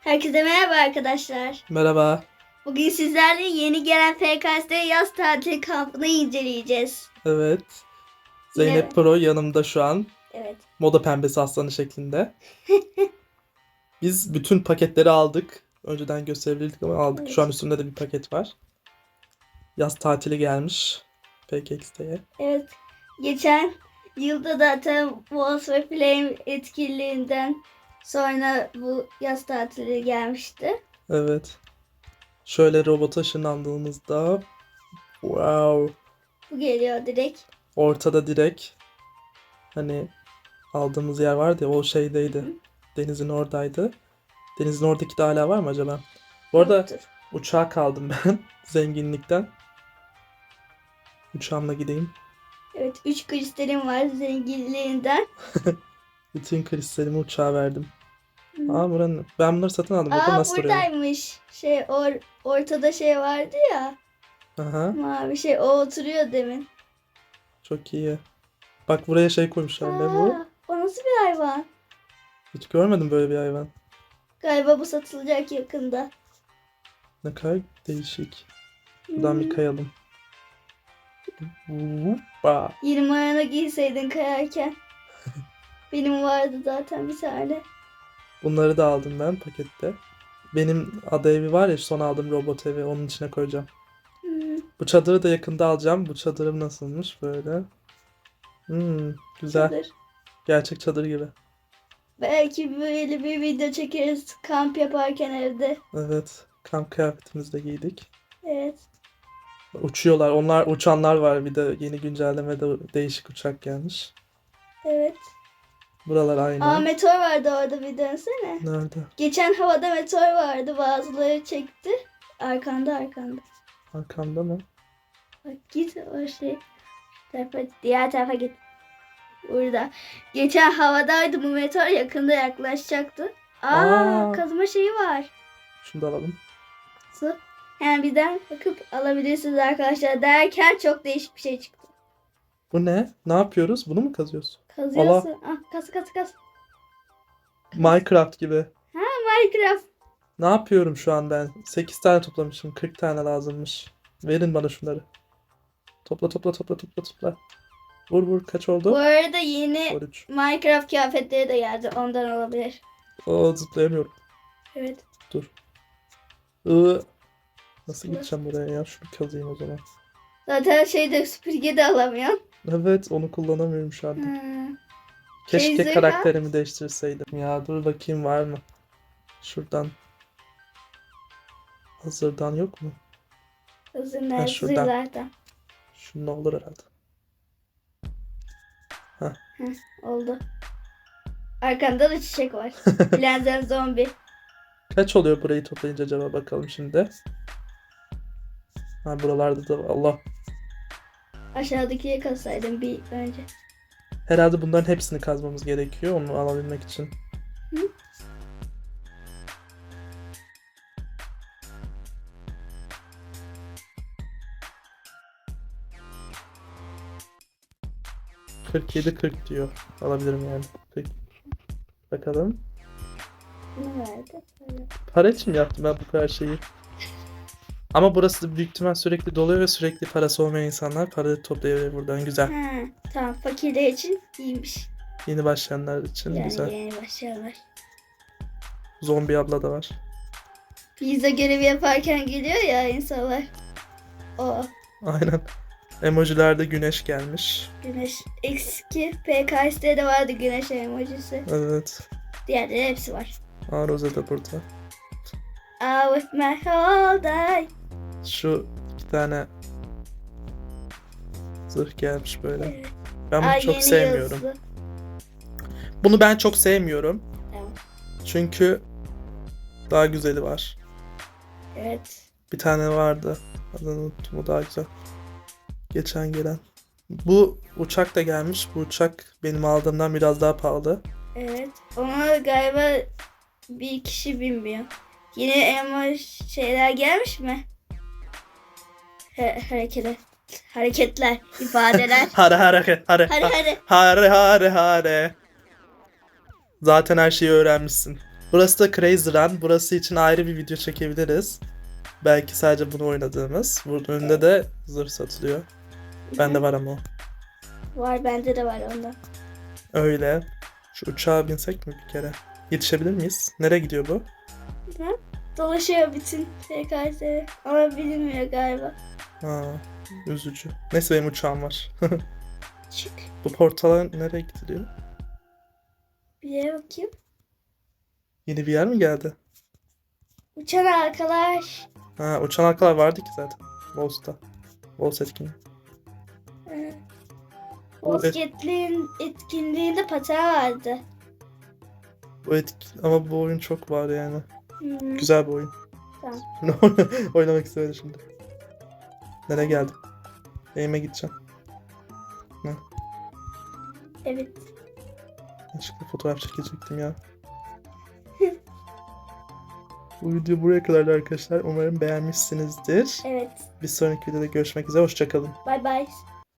Herkese merhaba arkadaşlar. Merhaba. Bugün sizlerle yeni gelen FKS'de yaz tatil kampını inceleyeceğiz. Evet. Zeynep Yine- Pro yanımda şu an. Evet. Moda pembesi aslanı şeklinde. Biz bütün paketleri aldık. Önceden gösterebilirdik ama aldık. Evet. Şu an üstünde de bir paket var. Yaz tatili gelmiş. PKX'de. Evet. Geçen yılda zaten Walls ve Flame etkinliğinden sonra bu yaz tatili gelmişti. Evet. Şöyle robota ışınlandığımızda wow. Bu geliyor direkt. Ortada direkt hani aldığımız yer vardı ya o şeydeydi. Denizin oradaydı. Denizin oradaki de hala var mı acaba? Bu arada Yoktur. Uçağa kaldım ben zenginlikten. Uçağımla gideyim. Evet. 3 kristalim var zenginliğinden. Bütün kristalimi uçağa verdim. Aa buranın ben bunları satın aldım. Bakın Aa nasıl duruyor. buradaymış. Şey or, ortada şey vardı ya. Aha, Mavi şey o oturuyor demin. çok iyi. Bak buraya şey koymuşlar. Ne bu? Aa, O nasıl bir hayvan? Hiç görmedim böyle bir hayvan. Galiba bu satılacak yakında. Ne kadar değişik. Buradan bir Hmm. kayalım. Hoppa. 20 ayağına giyseydin kayarken. Benim vardı zaten bir tane. Bunları da aldım ben pakette. Benim ada evi var ya son aldığım robot evi onun içine koyacağım. Hmm, Bu çadırı da yakında alacağım. Bu çadırım nasılmış böyle. Hmm, güzel. çadır. Gerçek çadır gibi. Belki böyle bir video çekeriz kamp yaparken evde. Evet. Kamp kıyafetimizi de giydik. Evet. Uçuyorlar. Onlar uçanlar var. Bir de yeni güncellemede değişik uçak gelmiş. Evet. Buralar aynı. Aa meteor vardı orada bir dönsene. Nerede? Geçen havada meteor vardı. Bazıları çekti. Arkanda arkanda. Arkamda mı? Bak git o şey. Tarafa, diğer tarafa git. Burada. Geçen havadaydı bu meteor yakında yaklaşacaktı. Aa, Aa. kazma şeyi var. Şunu da alalım. Su. Yani birden bakıp alabilirsiniz arkadaşlar derken çok değişik bir şey çıktı. Bu ne? Ne yapıyoruz? Bunu mu kazıyoruz? Kazıyorsun. Ah, kaz kaz kaz. Minecraft gibi. Minecraft. Ne yapıyorum şu an ben? 8 tane toplamışım. 40 tane lazımmış. Verin bana şunları. Topla topla topla topla topla. Vur vur kaç Bu oldu? arada yeni 13. Minecraft kıyafetleri de geldi. Ondan olabilir. Oo zıplayamıyorum. Evet. Iı. Nasıl Dur. gideceğim buraya ya? Şunu kazıyım o zaman. Zaten şeyde süpürge de alamıyorsun. Evet onu kullanamıyorum şu anda. Hmm. Keşke Teyze karakterimi değiştirseydim. Ya dur bakayım var mı? Şuradan. Hazırdan yok mu? Hazırlar, şuradan. Şunda olur herhalde. Oldu. Arkanda da çiçek var. Bilenzen zombi. Kaç oluyor burayı toplayınca acaba bakalım şimdi. Ha buralarda da. Allah. Aşağıdakiye kazsaydım bir önce. Herhalde bunların hepsini kazmamız gerekiyor onu alabilmek için. Hı? ...47 40 diyor. Alabilirim yani. Peki. Bakalım. Ne verdi? Para için mi yaptım ben bu kadar şeyi? Ama burası da büyük ihtimal sürekli doluyor ve sürekli parası olmayan insanlar para toplayabilir buradan. Güzel. Ha, tamam fakirler için iyiymiş. Yeni başlayanlar için Yani güzel. yeni başlayanlar. Zombi abla da var. Pizza görevi yaparken geliyor ya insanlar. O Aynen. Emojilerde güneş gelmiş. güneş. Eski PKS'de de vardı güneş emojisi. Evet. Diğerleri hepsi var. Aa Rose da burada. I with my whole day. Şu iki tane zırh gelmiş böyle. Evet. Ben bunu Aa, çok sevmiyorum. yazılı. Bunu ben çok sevmiyorum. Tamam. Çünkü daha güzeli var. Evet. Bir tane vardı. Adını unuttum o daha güzel. Geçen gelen. Bu uçak da gelmiş. Bu uçak benim aldığımdan biraz daha pahalı. Evet. Ona galiba bir kişi bilmiyor. Yeni emoj şeyler gelmiş mi? Ha- hareketler. Hareketler, ifadeler. Hare hare hare hadi hadi. hare hare hare. Zaten her şeyi öğrenmişsin. Burası da Crazy Run. Burası için ayrı bir video çekebiliriz. Belki sadece bunu oynadığımız. Bunun önünde de zırh satılıyor. Bende var ama o. Var bende de var ondan. Öyle. Şu uçağa binsek mi bir kere? Yetişebilir miyiz? Nereye gidiyor bu? Dolaşıyor bütün TKS ama bilinmiyor galiba. Ha, üzücü. Neyse benim uçağım var. Çık. bu portala nereye gidiliyor? Bir yere bakayım. Yeni bir yer mi geldi? Uçan arkadaş. Ha, uçan arkalar vardı ki zaten. Wolves'ta. Wolves etkinliği. Bu et- Basketliğin etkinliğinde paten vardı. Bu etki... Ama bu oyun çok var yani. Hmm. Güzel bir oyun. Tamam. Oynamak istemedim şimdi. Nereye geldim? Eğime gideceğim. Evet. Açıkta fotoğraf çekecektim ya. Bu video buraya kadardı arkadaşlar. Umarım beğenmişsinizdir. Evet. Bir sonraki videoda görüşmek üzere. Hoşçakalın. Bye bye.